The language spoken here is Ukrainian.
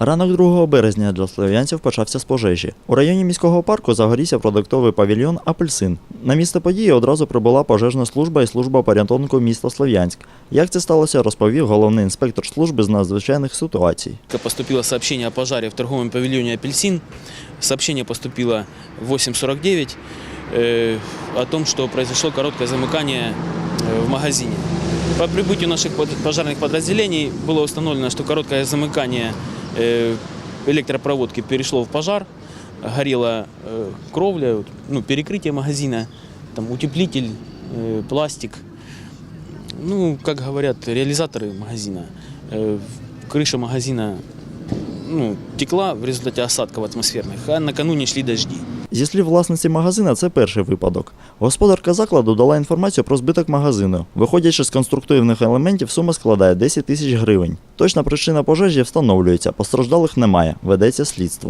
Ранок 2 березня для слов'янців почався з пожежі. У районі міського парку загорівся продуктовий павільйон Апельсин. На місце події одразу прибула пожежна служба і служба порятунку міста Слов'янськ. Як це сталося, розповів головний інспектор служби з надзвичайних ситуацій. Поступило сообщение о пожаре в торговом павильоне «Апельсин». Сообщение поступило в 8.49 э, о том, что произошло короткое замыкание э, в магазине. По прибытию наших под- пожарных подразделений было установлено, что короткое замыкание э, электропроводки перешло в пожар. Горела э, кровля, ну, перекрытие магазина, там, утеплитель, э, пластик. Ну, как говорят реализаторы магазина, э, крыша магазина ну, текла в результате осадков атмосферных, а накануне шли дожди. Зі слів власниці магазина, це перший випадок. Господарка закладу дала інформацію про збиток магазину. Виходячи з конструктивних елементів, сума складає 10 тисяч гривень. Точна причина пожежі встановлюється, постраждалих немає, ведеться слідство.